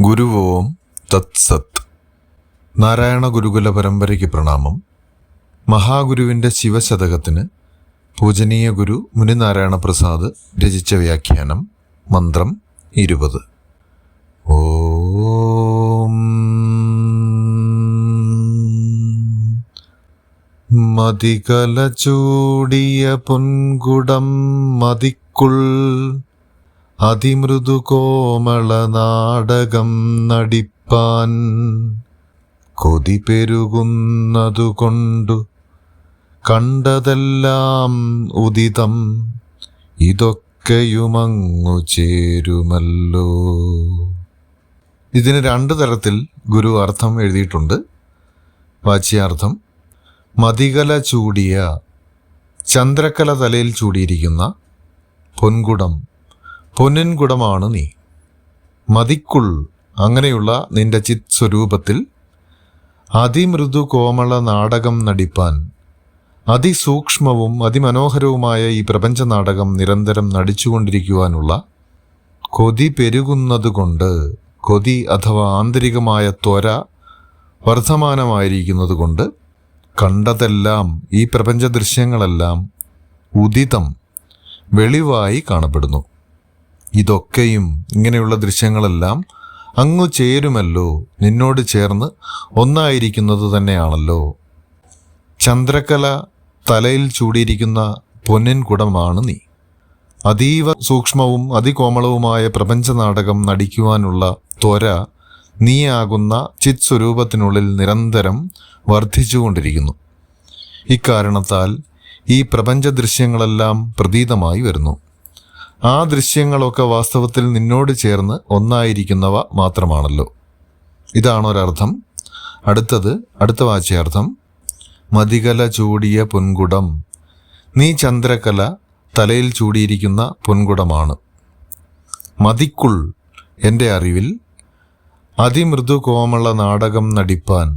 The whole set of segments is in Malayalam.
ഗുരുവോം തത്സത്. നാരായണ ഗുരുകുല പരമ്പരയ്ക്ക് പ്രണാമം. മഹാഗുരുവിന്റെ ശിവശതകത്തിന് പൂജനീയ ഗുരു മുനിനാരായണ പ്രസാദ് രചിച്ച വ്യാഖ്യാനം മന്ത്രം ഇരുപത്. ഓം പൊൻകുടം മതിക്കുൾ അതിമൃദു കോമള നാടകം നടിപ്പാൻ കൊതി പെരുകുന്നതുകൊണ്ടു കണ്ടതെല്ലാം ഉദിതം ഇതൊക്കെയുമങ്ങു ചേരുമല്ലോ. ഇതിന് രണ്ട് തരത്തിൽ ഗുരു അർത്ഥം എഴുതിയിട്ടുണ്ട്. വാച്യാർത്ഥം മതികല ചൂടിയ ചന്ദ്രക്കല തലയിൽ ചൂടിയിരിക്കുന്ന പൊൻകുടം പൊന്നിൻകുടമാണ് നീ. മതിക്കുൾ അങ്ങനെയുള്ള നിന്റെ ചിത് സ്വരൂപത്തിൽ അതിമൃദു കോമള നാടകം നടിപ്പാൻ അതിസൂക്ഷ്മവും അതിമനോഹരവുമായ ഈ പ്രപഞ്ച നാടകം നിരന്തരം നടിച്ചുകൊണ്ടിരിക്കുവാനുള്ള കൊതി പെരുകുന്നതുകൊണ്ട് കൊതി അഥവാ ആന്തരികമായ ത്വര വർദ്ധമാനമായിരിക്കുന്നതുകൊണ്ട് കണ്ടതെല്ലാം ഈ പ്രപഞ്ച ദൃശ്യങ്ങളെല്ലാം ഉദിതം വെളിവായി കാണപ്പെടുന്നു. ഇതൊക്കെയും ഇങ്ങനെയുള്ള ദൃശ്യങ്ങളെല്ലാം അങ്ങു ചേരുമല്ലോ. നിന്നോട് ചേർന്ന് ഒന്നായിരിക്കുന്നത് തന്നെയാണല്ലോ. ചന്ദ്രക്കല തലയിൽ ചൂടിയിരിക്കുന്ന പൊന്നിൻ കുടമാണ് നീ. അതീവ സൂക്ഷ്മവും അതികോമളവുമായ പ്രപഞ്ച നാടകം നടിക്കുവാനുള്ള ത്വര നീയാകുന്ന ചിത് സ്വരൂപത്തിനുള്ളിൽ നിരന്തരം വർദ്ധിച്ചുകൊണ്ടിരിക്കുന്നു. ഇക്കാരണത്താൽ ഈ പ്രപഞ്ച ദൃശ്യങ്ങളെല്ലാം പ്രതീതമായി വരുന്നു. ആ ദൃശ്യങ്ങളൊക്കെ വാസ്തവത്തിൽ നിന്നോട് ചേർന്ന് ഒന്നായിരിക്കുന്നവ മാത്രമാണല്ലോ. ഇതാണൊരർത്ഥം അടുത്തത് അടുത്ത വാച്യാർത്ഥം. മതികല ചൂടിയ പൊൻകുടം. നീ ചന്ദ്രകല തലയിൽ ചൂടിയിരിക്കുന്ന പൊൻകുടമാണ്. മതിക്കുൾ എന്റെ അറിവിൽ അതിമൃദു കോമള നാടകം നടിപ്പാൻ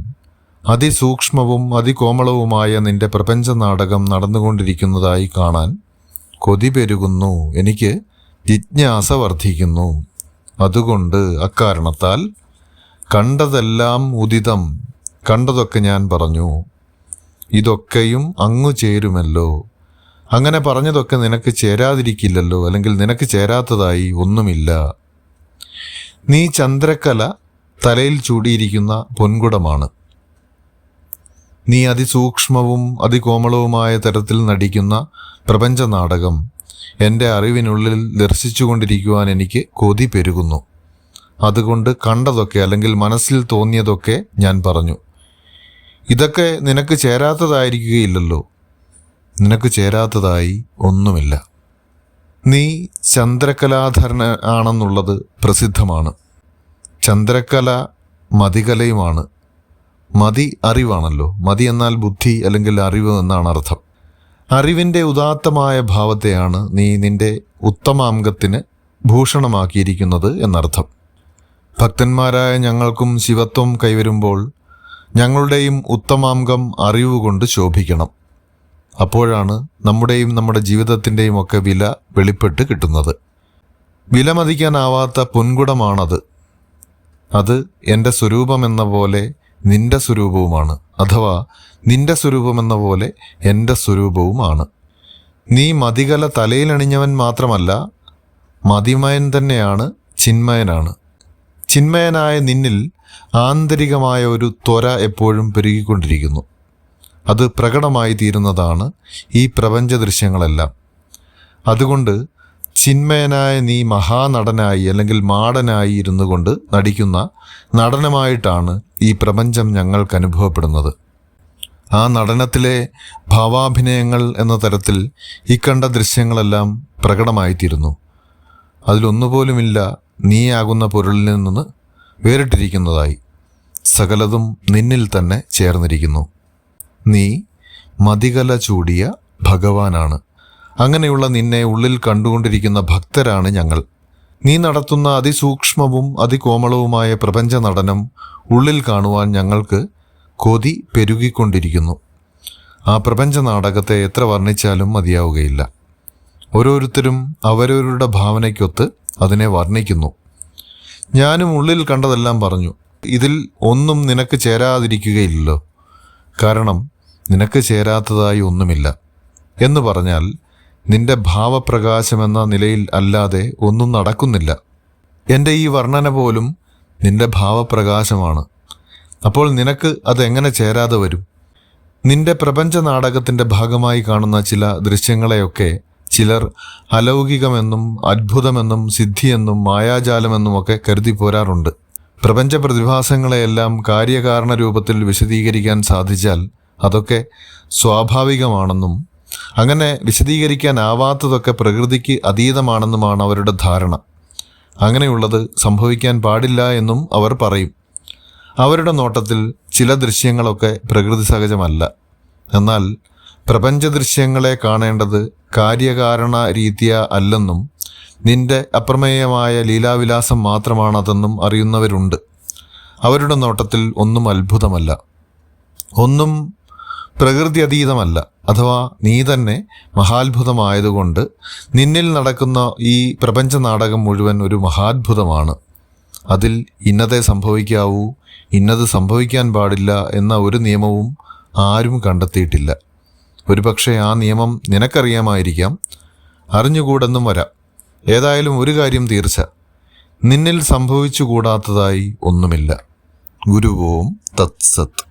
അതിസൂക്ഷ്മവും അതികോമളവുമായ നിന്റെ പ്രപഞ്ച നാടകം നടന്നുകൊണ്ടിരിക്കുന്നതായി കാണാൻ കൊതി പെരുകുന്നു. എനിക്ക് ജിജ്ഞാസ വർദ്ധിക്കുന്നു. അതുകൊണ്ട് അക്കാരണത്താൽ കണ്ടതെല്ലാം ഉദിതം. കണ്ടതൊക്കെ ഞാൻ പറഞ്ഞു. ഇതൊക്കെയും അങ്ങു ചേരുമല്ലോ. അങ്ങനെ പറഞ്ഞതൊക്കെ നിനക്ക് ചേരാതിരിക്കില്ലല്ലോ. അല്ലെങ്കിൽ നിനക്ക് ചേരാത്തതായി ഒന്നുമില്ല. നീ ചന്ദ്രക്കല തലയിൽ ചൂടിയിരിക്കുന്ന പൊൻകുടമാണ്. നീ അതിസൂക്ഷ്മവും അതികോമളവുമായ തരത്തിൽ നടിക്കുന്ന പ്രപഞ്ച നാടകം എന്റെ അറിവിനുള്ളിൽ ദർശിച്ചുകൊണ്ടിരിക്കുവാൻ എനിക്ക് കൊതി പെരുകുന്നു. അതുകൊണ്ട് കണ്ടതൊക്കെ അല്ലെങ്കിൽ മനസ്സിൽ തോന്നിയതൊക്കെ ഞാൻ പറഞ്ഞു. ഇതൊക്കെ നിനക്ക് ചേരാത്തതായിരിക്കുകയില്ലല്ലോ. നിനക്ക് ചേരാത്തതായി ഒന്നുമില്ല. നീ ചന്ദ്രകലാധരൻ ആണെന്നുള്ളത് പ്രസിദ്ധമാണ്. ചന്ദ്രകല മതികലയുമാണ്. മതി അറിവാണല്ലോ. മതി എന്നാൽ ബുദ്ധി അല്ലെങ്കിൽ അറിവ് എന്നാണ് അർത്ഥം. അറിവിന്റെ ഉദാത്തമായ ഭാവത്തെയാണ് നീ നിന്റെ ഉത്തമാംഗത്തിന് ഭൂഷണമാക്കിയിരിക്കുന്നത് എന്നർത്ഥം. ഭക്തന്മാരായ ഞങ്ങൾക്കും ശിവത്വം കൈവരുമ്പോൾ ഞങ്ങളുടെയും ഉത്തമാംഗം അറിവ് കൊണ്ട് ശോഭിക്കണം. അപ്പോഴാണ് നമ്മുടെയും നമ്മുടെ ജീവിതത്തിന്റെയും ഒക്കെ വില വെളിപ്പെട്ട് കിട്ടുന്നത്. വിലമതിക്കാനാവാത്ത പൊൻകുടമാണത്. അത് എന്റെ സ്വരൂപമെന്ന പോലെ നിന്റെ സ്വരൂപവുമാണ്. അഥവാ നിന്റെ സ്വരൂപമെന്ന പോലെ എന്റെ സ്വരൂപവുമാണ്. നീ മതികല തലയിലണിഞ്ഞവൻ മാത്രമല്ല മതിമയൻ തന്നെയാണ് ചിന്മയനാണ്. ചിന്മയനായ നിന്നിൽ ആന്തരികമായ ഒരു ത്വര എപ്പോഴും പെരുകിക്കൊണ്ടിരിക്കുന്നു. അത് പ്രകടമായി തീരുന്നതാണ് ഈ പ്രപഞ്ച ദൃശ്യങ്ങളെല്ലാം അതുകൊണ്ട് ചിന്മയനായ നീ മഹാനടനായി അല്ലെങ്കിൽ മാടനായി ഇരുന്നു കൊണ്ട് നടിക്കുന്ന നടനമായിട്ടാണ് ഈ പ്രപഞ്ചം ഞങ്ങൾക്ക് അനുഭവപ്പെടുന്നത്. ആ നടനത്തിലെ ഭാവാഭിനയങ്ങൾ എന്ന തരത്തിൽ ഈ കണ്ട ദൃശ്യങ്ങളെല്ലാം പ്രകടമായിത്തീരുന്നു. അതിലൊന്നുപോലുമില്ല നീയാകുന്ന പൊരുളിൽ നിന്ന് വേറിട്ടിരിക്കുന്നതായി. സകലതും നിന്നിൽ തന്നെ ചേർന്നിരിക്കുന്നു. നീ മതികല ചൂടിയ ഭഗവാനാണ്. അങ്ങനെയുള്ള നിന്നെ ഉള്ളിൽ കണ്ടുകൊണ്ടിരിക്കുന്ന ഭക്തരാണ് ഞങ്ങൾ. നീ നടത്തുന്ന അതിസൂക്ഷ്മവും അതികോമളവുമായ പ്രപഞ്ച നടനം ഉള്ളിൽ കാണുവാൻ ഞങ്ങൾക്ക് കൊതി പെരുകിക്കൊണ്ടിരിക്കുന്നു. ആ പ്രപഞ്ച നാടകത്തെ എത്ര വർണിച്ചാലും മതിയാവുകയില്ല. ഓരോരുത്തരും അവരവരുടെ ഭാവനയ്ക്കൊത്ത് അതിനെ വർണിക്കുന്നു. ഞാനും ഉള്ളിൽ കണ്ടതെല്ലാം പറഞ്ഞു. ഇതിൽ ഒന്നും നിനക്ക് ചേരാതിരിക്കുകയില്ലല്ലോ. കാരണം നിനക്ക് ചേരാത്തതായി ഒന്നുമില്ല. എന്ന് പറഞ്ഞാൽ നിന്റെ ഭാവപ്രകാശമെന്ന നിലയിൽ അല്ലാതെ ഒന്നും നടക്കുന്നില്ല. എന്റെ ഈ വർണന പോലും നിന്റെ ഭാവപ്രകാശമാണ്. അപ്പോൾ നിനക്ക് അതെങ്ങനെ ചേരാതെ വരും? നിന്റെ പ്രപഞ്ച നാടകത്തിന്റെ ഭാഗമായി കാണുന്ന ചില ദൃശ്യങ്ങളെയൊക്കെ ചിലർ അലൗകികമെന്നും അത്ഭുതമെന്നും സിദ്ധിയെന്നും മായാജാലമെന്നുമൊക്കെ കരുതി പോരാറുണ്ട്. പ്രപഞ്ച പ്രതിഭാസങ്ങളെയെല്ലാം കാര്യകാരണ രൂപത്തിൽ വിശദീകരിക്കാൻ സാധിച്ചാൽ അതൊക്കെ സ്വാഭാവികമാണെന്നും അങ്ങനെ വിശദീകരിക്കാനാവാത്തതൊക്കെ പ്രകൃതിക്ക് അതീതമാണെന്നുമാണ് അവരുടെ ധാരണ. അങ്ങനെയുള്ളത് സംഭവിക്കാൻ പാടില്ല എന്നും അവർ പറയും. അവരുടെ നോട്ടത്തിൽ ചില ദൃശ്യങ്ങളൊക്കെ പ്രകൃതി സഹജമല്ല എന്നാൽ പ്രപഞ്ച ദൃശ്യങ്ങളെ കാണേണ്ടത് കാര്യകാരണ രീതിയ അല്ലെന്നും നിന്റെ അപ്രമേയമായ ലീലാവിലാസം മാത്രമാണതെന്നും അറിയുന്നവരുണ്ട്. അവരുടെ നോട്ടത്തിൽ ഒന്നും അത്ഭുതമല്ല. ഒന്നും പ്രകൃതി അതീതമല്ല. അഥവാ നീ തന്നെ മഹാത്ഭുതമായതുകൊണ്ട് നിന്നിൽ നടക്കുന്ന ഈ പ്രപഞ്ച നാടകം മുഴുവൻ ഒരു മഹാത്ഭുതമാണ്. അതിൽ ഇന്നതെ സംഭവിക്കാവൂ ഇന്നത് സംഭവിക്കാൻ പാടില്ല എന്ന ഒരു നിയമവും ആരും കണ്ടെത്തിയിട്ടില്ല. ഒരുപക്ഷെ ആ നിയമം നിനക്കറിയാമായിരിക്കാം. അറിഞ്ഞുകൂടെന്നും വരാം. ഏതായാലും ഒരു കാര്യം തീർച്ച. നിന്നിൽ സംഭവിച്ചുകൂടാത്തതായി ഒന്നുമില്ല. ഗുരുവോം തത്സത്ത്